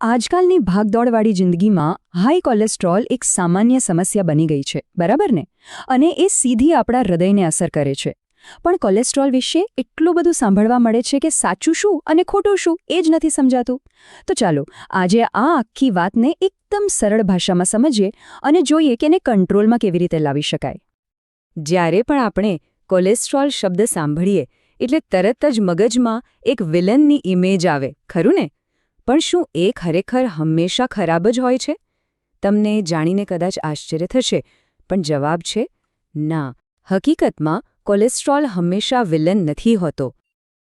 આજકાલની ભાગદોડવાળી જિંદગીમાં high cholesterol એક સામાન્ય સમસ્યા બની ગઈ છે, બરાબર ને? અને એ સીધી આપણા હૃદયને અસર કરે છે. પણ કોલેસ્ટ્રોલ વિશે એટલું બધું સાંભળવા મળે છે કે સાચું શું અને ખોટું શું એ જ નથી સમજાતું. તો ચાલો, આજે આ આખી વાતને એકદમ સરળ ભાષામાં સમજીએ અને જોઈએ કે એને કંટ્રોલમાં કેવી રીતે લાવી શકાય. જ્યારે પણ આપણે કોલેસ્ટ્રોલ શબ્દ સાંભળીએ, એટલે તરત જ મગજમાં એક વિલનની ઇમેજ આવે, ખરું ને? પણ શું એ ખરેખર હંમેશા ખરાબ જ હોય છે? તમને જાણીને કદાચ આશ્ચર્ય થશે, પણ જવાબ છે, ના. હકીકતમાં, કોલેસ્ટ્રોલ હંમેશા વિલન નથી હોતો.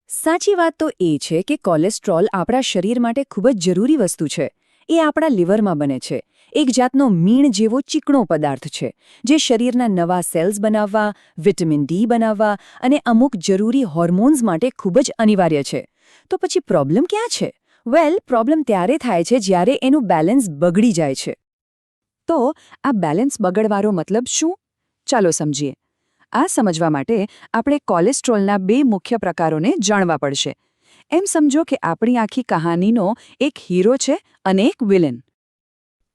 સાચી વાત તો એ છે કે કોલેસ્ટ્રોલ આપણા શરીર માટે ખૂબ જ જરૂરી વસ્તુ છે. એ આપણા લીવરમાં બને છે. એક જાતનો મીણ જેવો ચીકણો પદાર્થ છે, જે શરીરના નવા સેલ્સ બનાવવા, વિટામિન ડી બનાવવા અને અમુક જરૂરી હોર્મોન્સ માટે ખૂબ જ અનિવાર્ય છે. તો પછી પ્રોબ્લેમ ક્યાં છે? વેલ પ્રોબ્લેમ ત્યારે થાય છે જ્યારે એનું બેલેન્સ બગડી જાય છે. તો આ બેલેન્સ બગડવાનો મતલબ શું? ચાલો સમજીએ. આ સમજવા માટે આપણે કોલેસ્ટ્રોલના બે મુખ્ય પ્રકારોને જાણવા પડશે. એમ સમજો કે આપણી આખી કહાનીનો એક હીરો છે અને એક વિલન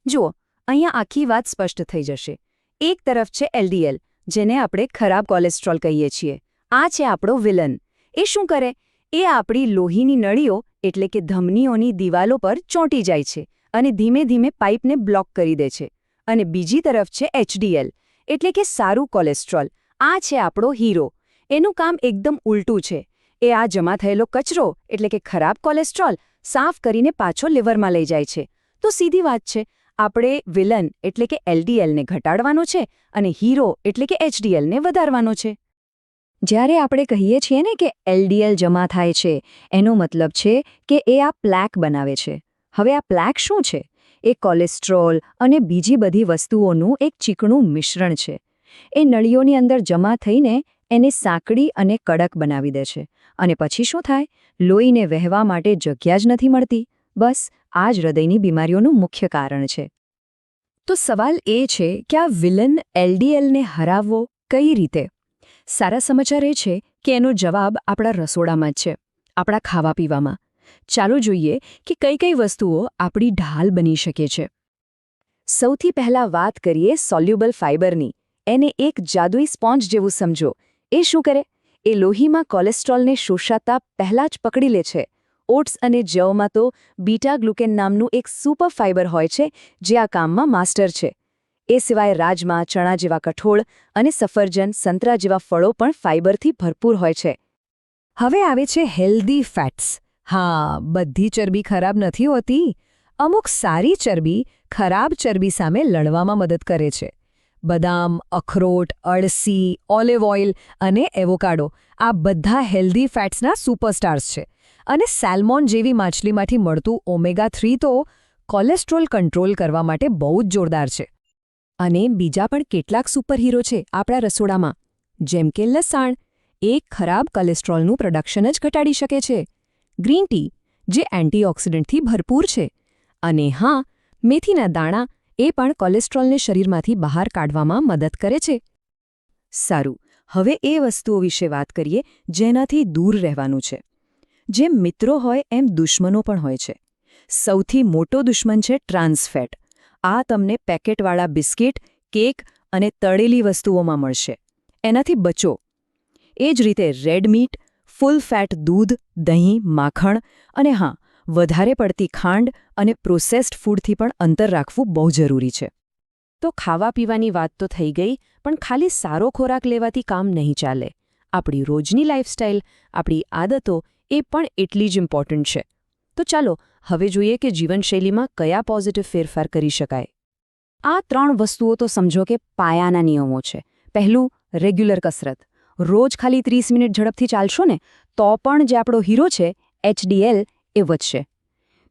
જુઓ, અહીંયા આખી વાત સ્પષ્ટ થઈ જશે. એક તરફ છે એલડીએલ જેને આપણે ખરાબ કોલેસ્ટ્રોલ કહીએ છીએ. આ છે આપણો વિલન એ શું કરે? એ આપણી લોહીની નળીઓ એટલે કે ધમનીઓની દિવાલો પર ચોંટી જાય છે અને ધીમે ધીમે પાઇપને બ્લોક કરી દે છે. અને બીજી તરફ છે એચડીએલ, એટલે કે સારું કોલેસ્ટ્રોલ. આ છે આપણો હીરો. એનું કામ એકદમ ઉલટું છે. એ આ જમા થયેલો કચરો, એટલે કે ખરાબ કોલેસ્ટ્રોલ, સાફ કરીને પાછો લિવરમાં લઈ જાય છે. તો સીધી વાત છે, આપણે વિલન, એટલે કે એલડીએલને ઘટાડવાનો છે અને હીરો, એટલે કે એચડીએલને વધારવાનો છે. જ્યારે આપણે કહીએ છીએ ને કે એલડીએલ જમા થાય છે, એનો મતલબ છે કે એ આ પ્લેક બનાવે છે. હવે આ પ્લેક શું છે? એ કોલેસ્ટ્રોલ અને બીજી બધી વસ્તુઓનું એક ચીકણું મિશ્રણ છે. એ નળીઓની અંદર જમા થઈને એને સાંકડી અને કડક બનાવી દે છે. અને પછી શું થાય? લોહીને વહેવા માટે જગ્યા જ નથી મળતી. બસ, આ જ હૃદયની બીમારીઓનું મુખ્ય કારણ છે. તો સવાલ એ છે કે આ વિલન એલડીએલને હરાવવો કઈ રીતે? સારા સમાચાર એ છે કે એનો જવાબ આપણા રસોડામાં જ છે, આપણા ખાવા પીવામાં ચાલો જોઈએ કે કઈ કઈ વસ્તુઓ આપણી ઢાલ બની શકે છે. સૌથી પહેલા વાત કરીએ સોલ્યુબલ ફાઇબરની. એને એક જાદુઈ સ્પોન્જ જેવું સમજો. એ શું કરે? એ લોહીમાં કોલેસ્ટ્રોલને શોષાતા પહેલાં જ પકડી લે છે. ઓટ્સ અને જવમાં તો બીટા ગ્લુકેન નામનું એક સુપર ફાઇબર હોય છે, જે આ કામમાં માસ્ટર છે. એ સિવાય રાજમા ચણા જેવા કઠોળ અને સફરજન, સંતરા જેવા ફળો પણ ફાઇબરથી ભરપૂર હોય છે. હવે આવે છે હેલ્ધી ફેટ્સ. હા, બધી ચરબી ખરાબ નથી હોતી. અમુક સારી ચરબી ખરાબ ચરબી સામે લડવામાં મદદ કરે છે. બદામ, અખરોટ, અળસી, ઓલિવ ઓઇલ અને એવોકાડો આ બધા હેલ્ધી ફેટ્સના સુપરસ્ટાર્સ છે. અને સેલ્મોન જેવી માછલીમાંથી મળતું ઓમેગા થ્રી તો કોલેસ્ટ્રોલ કંટ્રોલ કરવા માટે બહુ જ જોરદાર છે. અને બીજા પણ કેટલાક સુપરહીરો છે આપણા રસોડામાં. જેમ કે લસાણ, એ ખરાબ કોલેસ્ટ્રોલનું પ્રોડક્શન જ ઘટાડી શકે છે. ગ્રીન ટી જે એન્ટીઓક્સિડન્ટથી ભરપૂર છે. અને હા, મેથીના દાણા, એ પણ કોલેસ્ટ્રોલને શરીરમાંથી બહાર કાઢવામાં મદદ કરે છે. સારું, હવે એ વસ્તુઓ વિશે વાત કરીએ જેનાથી દૂર રહેવાનું છે. જેમ મિત્રો હોય એમ દુશ્મનો પણ હોય છે. સૌથી મોટો દુશ્મન છે ટ્રાન્સફેટ આ તમને પેકેટવાળા બિસ્કિટ, કેક અને તળેલી વસ્તુઓમાં મળશે. એનાથી બચો. એ જ રીતે રેડ મીટ, ફૂલ ફેટ દૂધ, દહીં, માખણ અને હા, વધારે પડતી ખાંડ અને પ્રોસેસ્ડ ફૂડથી પણ અંતર રાખવું બહુ જરૂરી છે. તો ખાવા પીવાની વાત તો થઈ ગઈ, પણ ખાલી સારો ખોરાક લેવાથી કામ નહીં ચાલે. આપણી રોજની લાઇફસ્ટાઇલ આપણી આદતો એ પણ એટલી જ ઇમ્પોર્ટન્ટ છે. તો ચાલો, હવે જોઈએ કે જીવનશૈલીમાં કયા પોઝિટિવ ફેરફાર કરી શકાય. આ ત્રણ વસ્તુઓ તો સમજો કે પાયાના નિયમો છે. પહેલું રેગ્યુલર કસરત. રોજ ખાલી ત્રીસ મિનિટ ઝડપથી ચાલશો ને, તો પણ જે આપણો હીરો છે એચડીએલ એ વધશે.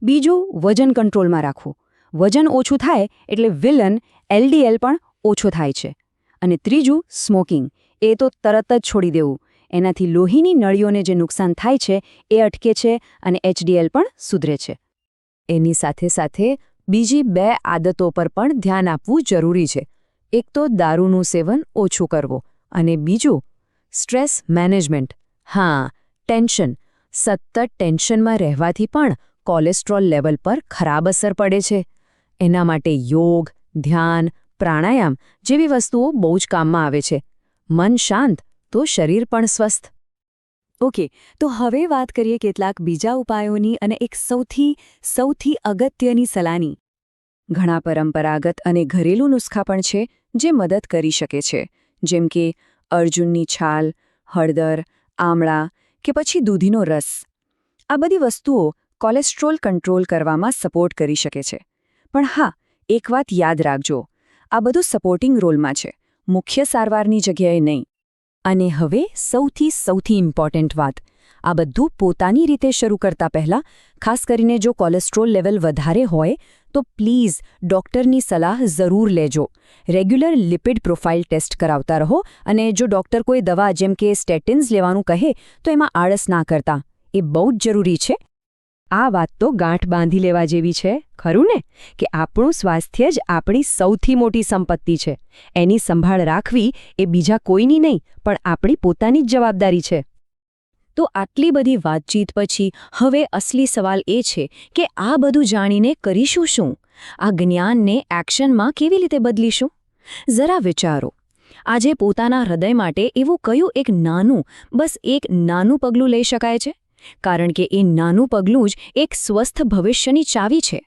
બીજું, વજન કંટ્રોલમાં રાખવું. વજન ઓછું થાય એટલે વિલન એલડીએલ પણ ઓછો થાય છે. અને ત્રીજું સ્મોકિંગ એ તો તરત જ છોડી દેવું. એનાથી લોહીની નળીઓને જે નુકસાન થાય છે, એ અટકે છે અને એચડીએલ પણ સુધરે છે. એની સાથે સાથે બીજી બે આદતો પર પણ ધ્યાન આપવું જરૂરી છે. એક તો દારૂનું સેવન ઓછું કરવું અને બીજું સ્ટ્રેસ મેનેજમેન્ટ. હા, ટેન્શન. સતત ટેન્શનમાં રહેવાથી પણ કોલેસ્ટ્રોલ લેવલ પર ખરાબ અસર પડે છે. એના માટે યોગ, ધ્યાન, પ્રાણાયામ જેવી વસ્તુઓ બહુ જ કામમાં આવે છે. મન શાંત તો શરીર પણ સ્વસ્થ. ઓકે, તો હવે વાત કરીએ કેટલાક બીજા ઉપાયોની અને એક સૌથી સૌથી અગત્યની સલાહની. ઘણા પરંપરાગત અને ઘરેલું નુસ્ખા પણ છે, જે મદદ કરી શકે છે. જેમ કે અર્જુનની છાલ, હળદર, આમળા કે પછી દૂધીનો રસ. આ બધી વસ્તુઓ કોલેસ્ટ્રોલ કંટ્રોલ કરવામાં સપોર્ટ કરી શકે છે. પણ હા, એક વાત યાદ રાખજો. આ બધું સપોર્ટિંગ રોલમાં છે. મુખ્ય સારવારની જગ્યાએ નહીં. અને હવે સૌથી સૌથી ઇમ્પોર્ટન્ટ વાત. આ બધું પોતાની રીતે શરૂ કરતા પહેલા, ખાસ કરીને જો કોલેસ્ટ્રોલ લેવલ વધારે હોય, તો પ્લીઝ ડૉક્ટરની સલાહ જરૂર લેજો. રેગ્યુલર લિપિડ પ્રોફાઇલ ટેસ્ટ કરાવતા રહો અને જો ડૉક્ટર કોઈ દવા જેમ કે સ્ટેટિન્સ લેવાનું કહે, તો એમાં આળસ ના કરતા. એ બહુ જ જરૂરી છે. આ વાત તો ગાંઠ બાંધી લેવા જેવી છે, ખરું ને? કે આપણું સ્વાસ્થ્ય જ આપણી સૌથી મોટી સંપત્તિ છે. એની સંભાળ રાખવી એ બીજા કોઈની નહીં, પણ આપણી પોતાની જ જવાબદારી છે. તો આટલી બધી વાતચીત પછી હવે અસલી સવાલ એ છે કે આ બધું જાણીને કરીશું શું? આ જ્ઞાનને એક્શનમાં કેવી રીતે બદલીશું? જરા વિચારો. આજે પોતાના હૃદય માટે એવું કયું એક નાનું, બસ એક નાનું પગલું લઈ શકાય છે? કારણ કે એ નાનું પગલું જ એક સ્વસ્થ ભવિષ્યની ચાવી છે.